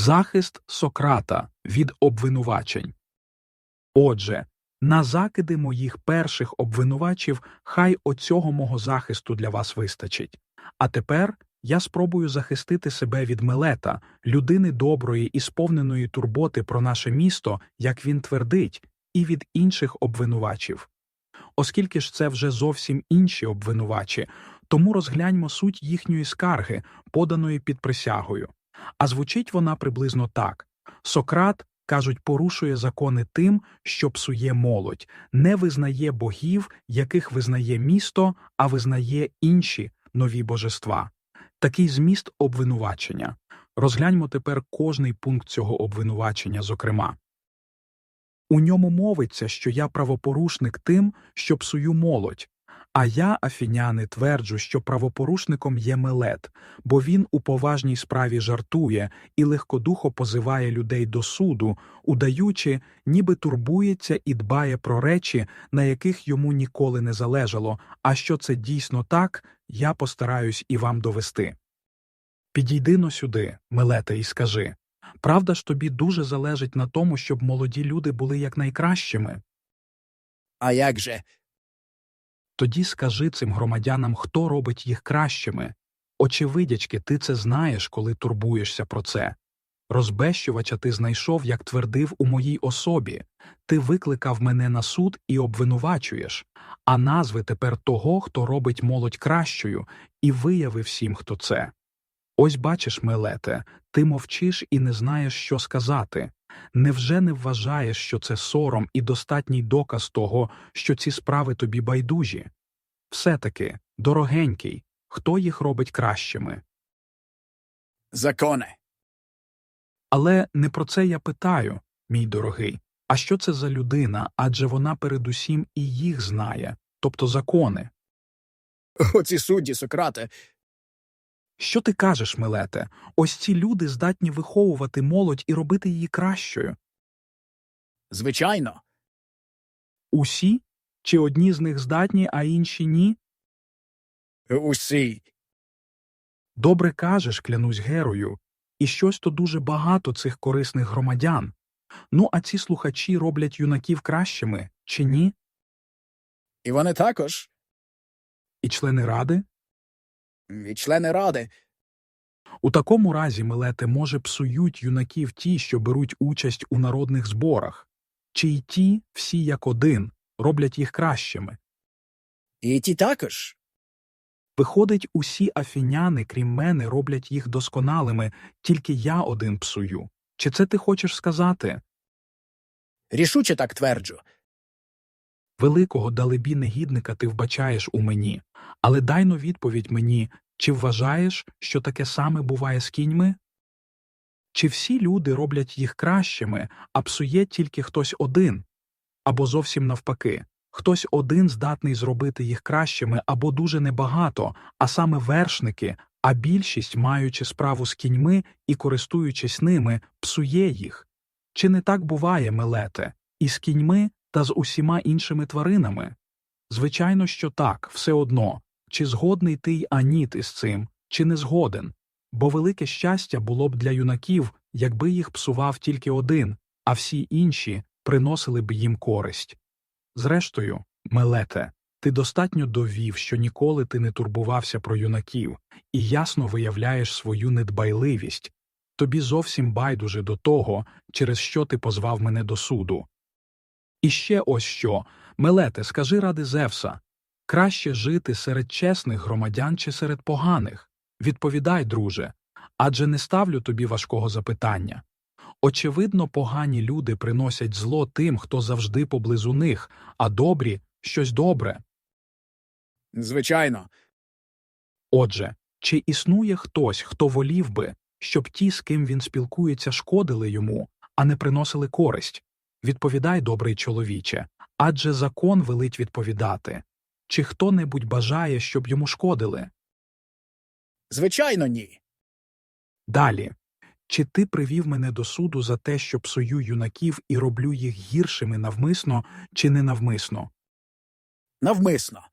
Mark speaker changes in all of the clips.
Speaker 1: Захист Сократа від обвинувачень. Отже, на закиди моїх перших обвинувачів хай оцього мого захисту для вас вистачить. А тепер я спробую захистити себе від Мелета, людини доброї і сповненої турботи про наше місто, як він твердить, і від інших обвинувачів. Оскільки ж це вже зовсім інші обвинувачі, тому розгляньмо суть їхньої скарги, поданої під присягою. А звучить вона приблизно так Сократ, кажуть, порушує закони тим, що псує молодь, не визнає богів, яких визнає місто, а визнає інші нові божества. Такий зміст обвинувачення. Розгляньмо тепер кожний пункт цього обвинувачення, зокрема. У ньому мовиться, що я правопорушник тим, що псую молодь, а я, афіняни, тверджу, що правопорушником є Мелет, бо він у поважній справі жартує і легкодухо позиває людей до суду, удаючи, ніби турбується і дбає про речі, на яких йому ніколи не залежало, а що це дійсно так, я постараюсь і вам довести. Підійди но сюди, Мелете, і скажи правда ж тобі дуже залежить на тому, щоб молоді люди були якнайкращими?
Speaker 2: А як же?
Speaker 1: Тоді скажи цим громадянам, хто робить їх кращими. Очевидячки, ти це знаєш, коли турбуєшся про це. Розбещувача ти знайшов, як твердив у моїй особі. Ти викликав мене на суд і обвинувачуєш, а назви тепер того, хто робить молодь кращою, і вияви всім, хто це. Ось бачиш, Мелете, ти мовчиш і не знаєш, що сказати. Невже не вважаєш, що це сором і достатній доказ того, що ці справи тобі байдужі? Все-таки, дорогенький, хто їх робить кращими?
Speaker 2: Закони.
Speaker 1: Але не про це я питаю, мій дорогий. А що це за людина, адже вона передусім і їх знає, тобто закони.
Speaker 2: Оці судді, Сократе.
Speaker 1: Що ти кажеш, Милете? Ось ці люди здатні виховувати молодь і робити її кращою.
Speaker 2: Звичайно.
Speaker 1: Усі? Чи одні з них здатні, а інші ні?
Speaker 2: Усі.
Speaker 1: Добре кажеш, клянусь герою, і щось то дуже багато цих корисних громадян. Ну, а ці слухачі роблять юнаків кращими, чи ні?
Speaker 2: І вони також.
Speaker 1: І члени ради?
Speaker 2: І члени ради.
Speaker 1: У такому разі, Милете, може, псують юнаків ті, що беруть участь у народних зборах, чи й ті, всі як один, роблять їх кращими.
Speaker 2: І ті також.
Speaker 1: Виходить, усі афіняни, крім мене, роблять їх досконалими, тільки я один псую. Чи це ти хочеш сказати?
Speaker 2: Рішуче так тверджу.
Speaker 1: Великого далебі негідника ти вбачаєш у мені, але дай но відповідь мені, чи вважаєш, що таке саме буває з кіньми? Чи всі люди роблять їх кращими, а псує тільки хтось один? Або зовсім навпаки, хтось один здатний зробити їх кращими або дуже небагато, а саме вершники, а більшість, маючи справу з кіньми і користуючись ними, псує їх? Чи не так буває, Мелете, і з кіньми та з усіма іншими тваринами? Звичайно, що так, все одно, чи згодний ти й аніт із цим, чи не згоден, бо велике щастя було б для юнаків, якби їх псував тільки один, а всі інші приносили б їм користь. Зрештою, Мелете, ти достатньо довів, що ніколи ти не турбувався про юнаків і ясно виявляєш свою недбайливість. Тобі зовсім байдуже до того, через що ти позвав мене до суду. І ще ось що, Мелете, скажи ради Зевса краще жити серед чесних громадян чи серед поганих? Відповідай, друже, адже не ставлю тобі важкого запитання. Очевидно, погані люди приносять зло тим, хто завжди поблизу них, а добрі щось добре.
Speaker 2: Звичайно.
Speaker 1: Отже, чи існує хтось, хто волів би, щоб ті, з ким він спілкується, шкодили йому, а не приносили користь? Відповідай, добрий чоловіче, адже закон велить відповідати. Чи хто небудь бажає, щоб йому шкодили?
Speaker 2: Звичайно, ні.
Speaker 1: Далі. Чи ти привів мене до суду за те, що псую юнаків і роблю їх гіршими навмисно чи ненавмисно?
Speaker 2: Навмисно.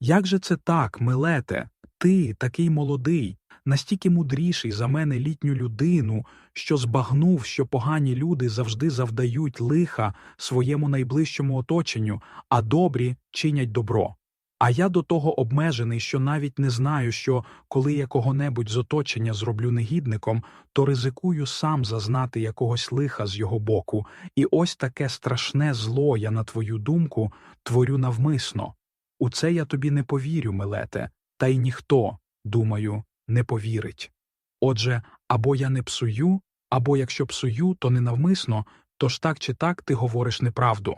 Speaker 1: Як же це так, Милете? Ти, такий молодий, настільки мудріший за мене літню людину, що збагнув, що погані люди завжди завдають лиха своєму найближчому оточенню, а добрі чинять добро. А я до того обмежений, що навіть не знаю, що коли я кого-небудь з оточення зроблю негідником, то ризикую сам зазнати якогось лиха з його боку, і ось таке страшне зло, я, на твою думку, творю навмисно. У це я тобі не повірю, Милете, та й ніхто, думаю, не повірить. Отже, або я не псую, або якщо псую, то ненавмисно, тож так чи так ти говориш неправду.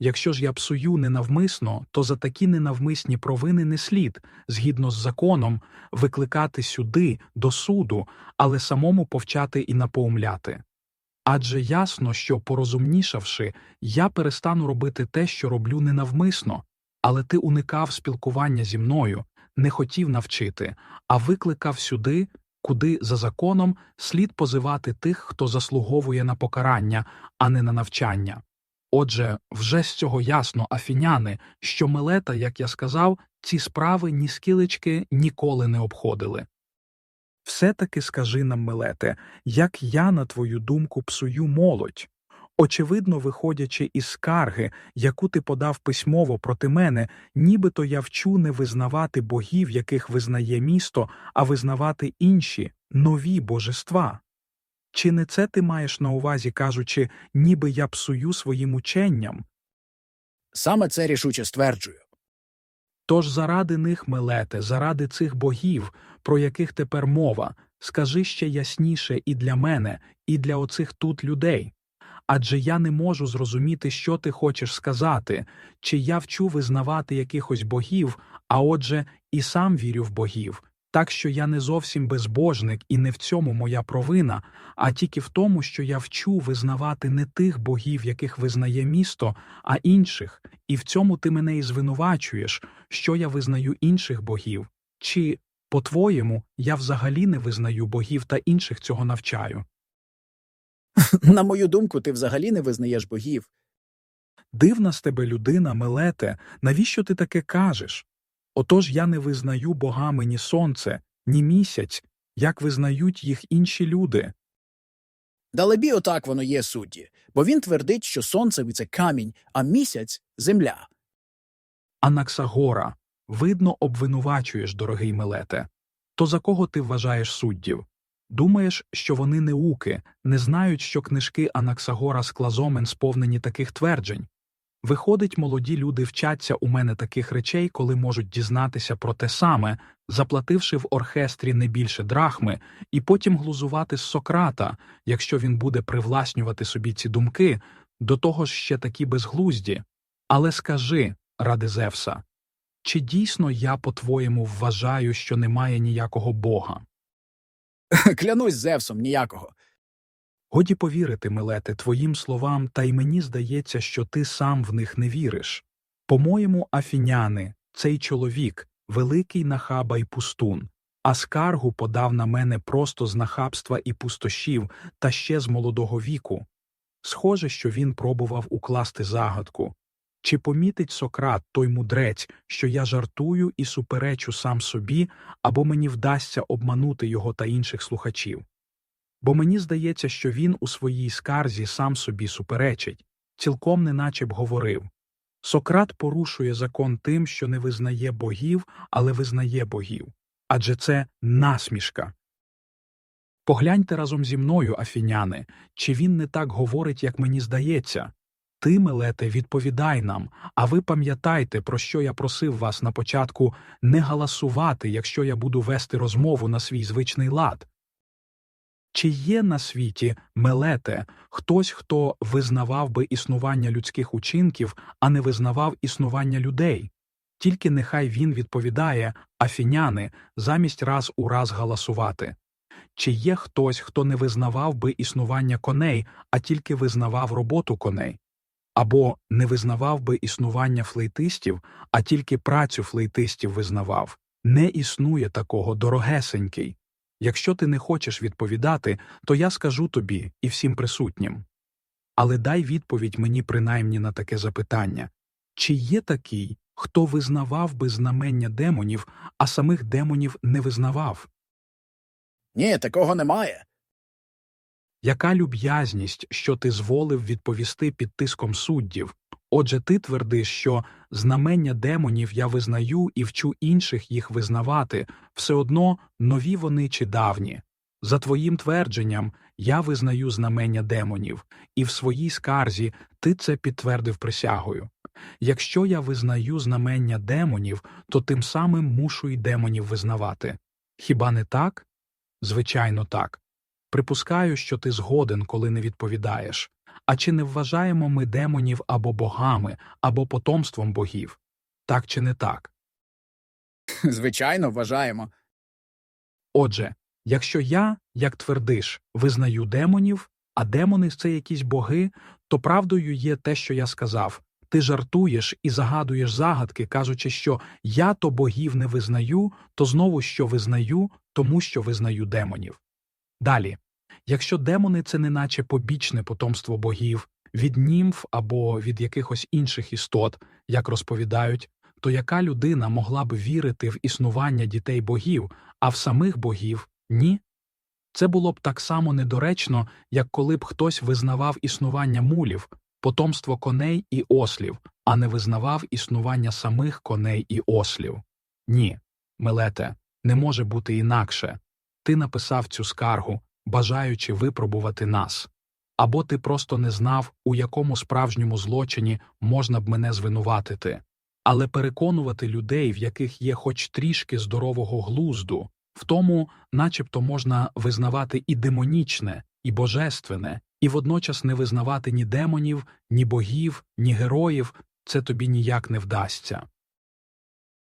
Speaker 1: Якщо ж я псую ненавмисно, то за такі ненавмисні провини не слід, згідно з законом, викликати сюди, до суду, але самому повчати і напоумляти. Адже ясно, що, порозумнішавши, я перестану робити те, що роблю ненавмисно, але ти уникав спілкування зі мною, не хотів навчити, а викликав сюди, куди за законом слід позивати тих, хто заслуговує на покарання, а не на навчання. Отже, вже з цього ясно, афіняни, що Милета, як я сказав, ці справи ні скілечки ніколи не обходили. Все-таки скажи нам, Милете, як я, на твою думку, псую молодь? Очевидно, виходячи із скарги, яку ти подав письмово проти мене, нібито я вчу не визнавати богів, яких визнає місто, а визнавати інші, нові божества. Чи не це ти маєш на увазі, кажучи, ніби я псую своїм ученням?
Speaker 2: Саме це рішуче стверджую.
Speaker 1: Тож заради них, Мелете, заради цих богів, про яких тепер мова, скажи ще ясніше і для мене, і для оцих тут людей. Адже я не можу зрозуміти, що ти хочеш сказати, чи я вчу визнавати якихось богів, а отже, і сам вірю в богів, так що я не зовсім безбожник, і не в цьому моя провина, а тільки в тому, що я вчу визнавати не тих богів, яких визнає місто, а інших, і в цьому ти мене і звинувачуєш, що я визнаю інших богів, чи, по-твоєму, я взагалі не визнаю богів та інших цього навчаю.
Speaker 2: На мою думку, ти взагалі не визнаєш богів.
Speaker 1: Дивна з тебе людина, Мелете, навіщо ти таке кажеш? Отож я не визнаю богами ні сонце, ні місяць, як визнають їх інші люди.
Speaker 2: Далебі отак воно є судді, бо він твердить, що сонце це камінь, а місяць земля.
Speaker 1: Анаксагора, видно, обвинувачуєш, дорогий Мелете. То за кого ти вважаєш суддів? Думаєш, що вони неуки, не знають, що книжки Анаксагора з Клазомен сповнені таких тверджень? Виходить, молоді люди вчаться у мене таких речей, коли можуть дізнатися про те саме, заплативши в оркестрі не більше драхми, і потім глузувати з Сократа, якщо він буде привласнювати собі ці думки, до того ж ще такі безглузді. Але скажи, ради Зевса, чи дійсно я, по-твоєму, вважаю, що немає ніякого бога?
Speaker 2: Клянусь Зевсом ніякого.
Speaker 1: Годі повірити, Милете, твоїм словам, та й мені здається, що ти сам в них не віриш. По-моєму, афіняни, цей чоловік, великий нахаба й пустун, а скаргу подав на мене просто з нахабства і пустощів, та ще з молодого віку. Схоже, що він пробував укласти загадку. Чи помітить Сократ, той мудрець, що я жартую і суперечу сам собі, або мені вдасться обманути його та інших слухачів? Бо мені здається, що він у своїй скарзі сам собі суперечить, цілком неначе б говорив. Сократ порушує закон тим, що не визнає богів, але визнає богів. Адже це насмішка. Погляньте разом зі мною, афіняни, чи він не так говорить, як мені здається. Ти, Мелете, відповідай нам, а ви пам'ятайте, про що я просив вас на початку не галасувати, якщо я буду вести розмову на свій звичний лад. Чи є на світі, Мелете, хтось, хто визнавав би існування людських учинків, а не визнавав існування людей? Тільки нехай він відповідає, афіняни, замість раз у раз галасувати. Чи є хтось, хто не визнавав би існування коней, а тільки визнавав роботу коней? Або не визнавав би існування флейтистів, а тільки працю флейтистів визнавав? Не існує такого дорогесенький. Якщо ти не хочеш відповідати, то я скажу тобі і всім присутнім. Але дай відповідь мені принаймні на таке запитання чи є такий, хто визнавав би знамення демонів, а самих демонів не визнавав?
Speaker 2: Ні, такого немає.
Speaker 1: Яка люб'язність, що ти зволив відповісти під тиском суддів? Отже, ти твердиш, що знамення демонів я визнаю і вчу інших їх визнавати, все одно нові вони чи давні. За твоїм твердженням, я визнаю знамення демонів, і в своїй скарзі ти це підтвердив присягою. Якщо я визнаю знамення демонів, то тим самим мушу й демонів визнавати. Хіба не так? Звичайно, так. Припускаю, що ти згоден, коли не відповідаєш. А чи не вважаємо ми демонів або богами, або потомством богів? Так чи не так?
Speaker 2: Звичайно, вважаємо.
Speaker 1: Отже, якщо я, як твердиш, визнаю демонів, а демони це якісь боги, то правдою є те, що я сказав. Ти жартуєш і загадуєш загадки, кажучи, що я то богів не визнаю, то знову що визнаю, тому що визнаю демонів. Далі, якщо демони це неначе побічне потомство богів, від німф або від якихось інших істот, як розповідають, то яка людина могла б вірити в існування дітей богів, а в самих богів ні? Це було б так само недоречно, як коли б хтось визнавав існування мулів, потомство коней і ослів, а не визнавав існування самих коней і ослів. Ні, Мелете, не може бути інакше. Ти написав цю скаргу, бажаючи випробувати нас. Або ти просто не знав, у якому справжньому злочині можна б мене звинуватити. Але переконувати людей, в яких є хоч трішки здорового глузду, в тому, начебто, можна визнавати і демонічне, і божественне, і водночас не визнавати ні демонів, ні богів, ні героїв, це тобі ніяк не вдасться.